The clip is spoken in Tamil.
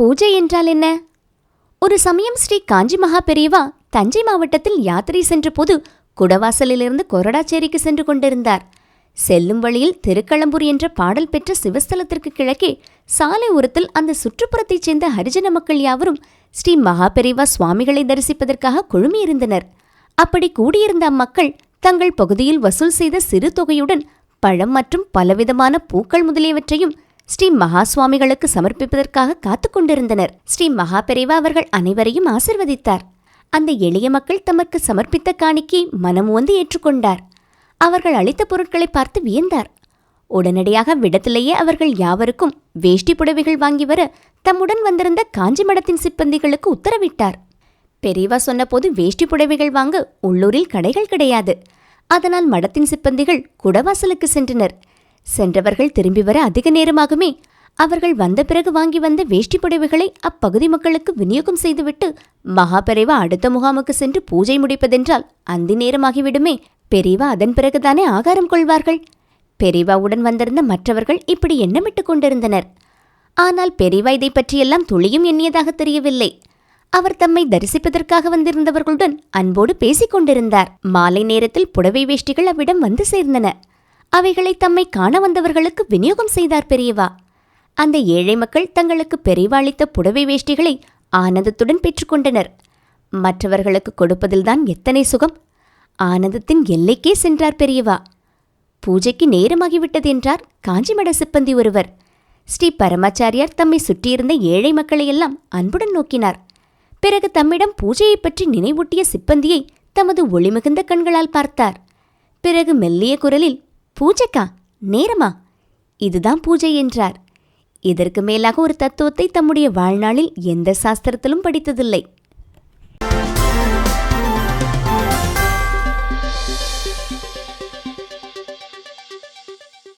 பூஜை என்றால் என்ன? ஒரு சமயம் ஸ்ரீ காஞ்சி மகா பெரியவா தஞ்சை மாவட்டத்தில் யாத்திரை சென்றபோது குடவாசலிலிருந்து கொரடாச்சேரிக்கு சென்று கொண்டிருந்தார். செல்லும் வழியில் திருக்களம்பூர் என்ற பாடல் பெற்ற சிவஸ்தலத்திற்கு கிழக்கே சாலை ஓரத்தில் அந்த சுற்றுப்புறத்தைச் சேர்ந்த ஹரிஜன மக்கள் யாவரும் ஸ்ரீ மகாபெரிவா சுவாமிகளை தரிசிப்பதற்காக குழுமியிருந்தனர். அப்படி கூடியிருந்த அம்மக்கள் தங்கள் பகுதியில் வசூல் செய்த சிறு தொகையுடன் பழம் மற்றும் பலவிதமான பூக்கள் முதலியவற்றையும் ஸ்ரீ மகா சுவாமிகளுக்கு சமர்ப்பிப்பதற்காக காத்துக் கொண்டிருந்தனர். ஸ்ரீ மகாபெரிவா அவர்கள் அனைவரையும் ஆசிர்வதித்தார். அந்த எளிய மக்கள் தமக்கு சமர்ப்பித்த காணிக்கை மனமுவந்து ஏற்றுக்கொண்டார். அவர்கள் அளித்த பொருட்களை பார்த்து வியந்தார். உடனடியாக விடத்திலேயே அவர்கள் யாவருக்கும் வேஷ்டி புடவைகள் வாங்கி வர தம்முடன் வந்திருந்த காஞ்சி மடத்தின் சிப்பந்திகளுக்கு உத்தரவிட்டார். பெரியவா சொன்னபோது வேஷ்டி புடவைகள் வாங்க உள்ளூரில் கடைகள் கிடையாது. அதனால் மடத்தின் சிப்பந்திகள் குடவாசலுக்கு சென்றனர். சென்றவர்கள் திரும்பி வர அதிக நேரமாகுமே. அவர்கள் வந்த பிறகு வாங்கி வந்த வேஷ்டி புடவைகளை அப்பகுதி மக்களுக்கு விநியோகம் செய்துவிட்டு மகாபெரிவா அடுத்த முகாமுக்கு சென்று பூஜை முடிப்பதென்றால் அந்தி நேரமாகிவிடுமே. பெரியவா அதன் பிறகுதானே ஆகாரம் கொள்வார்கள். பெரியவாவுடன் வந்திருந்த மற்றவர்கள் இப்படி எண்ணமிட்டுக் கொண்டிருந்தனர். ஆனால் பெரியவா இதை பற்றியெல்லாம் துளியும் எண்ணியதாக தெரியவில்லை. அவர் தம்மை தரிசிப்பதற்காக வந்திருந்தவர்களுடன் அன்போடு பேசிக் கொண்டிருந்தார். மாலை நேரத்தில் புடவை வேஷ்டிகள் அவ்விடம் வந்து சேர்ந்தன. அவைகளை தம்மை காண வந்தவர்களுக்கு விநியோகம் செய்தார் பெரியவா. அந்த ஏழை மக்கள் தங்களுக்கு பெரிவாளித்த புடவை வேஷ்டிகளை ஆனந்தத்துடன் பெற்றுக்கொண்டனர் மற்றவர்களுக்கு கொடுப்பதில்தான் எத்தனை சுகம். ஆனந்தத்தின் எல்லைக்கே சென்றார் பெரியவா. பூஜைக்கு நேரமாகிவிட்டது என்றார் காஞ்சிமட சிப்பந்தி ஒருவர். ஸ்ரீ பரமாச்சாரியார் தம்மை சுற்றியிருந்த ஏழை மக்களையெல்லாம் அன்புடன் நோக்கினார். பிறகு தம்மிடம் பூஜையைப் பற்றி நினைவூட்டிய சிப்பந்தியை தமது ஒளிமிகுந்த கண்களால் பார்த்தார். பிறகு மெல்லிய குரலில் பூஜைக்கா நேரமா? இதுதான் பூஜை என்றார். இதற்கு மேலாக ஒரு தத்துவத்தை தம்முடைய வாழ்நாளில் எந்த சாஸ்திரத்திலும் படித்ததில்லை.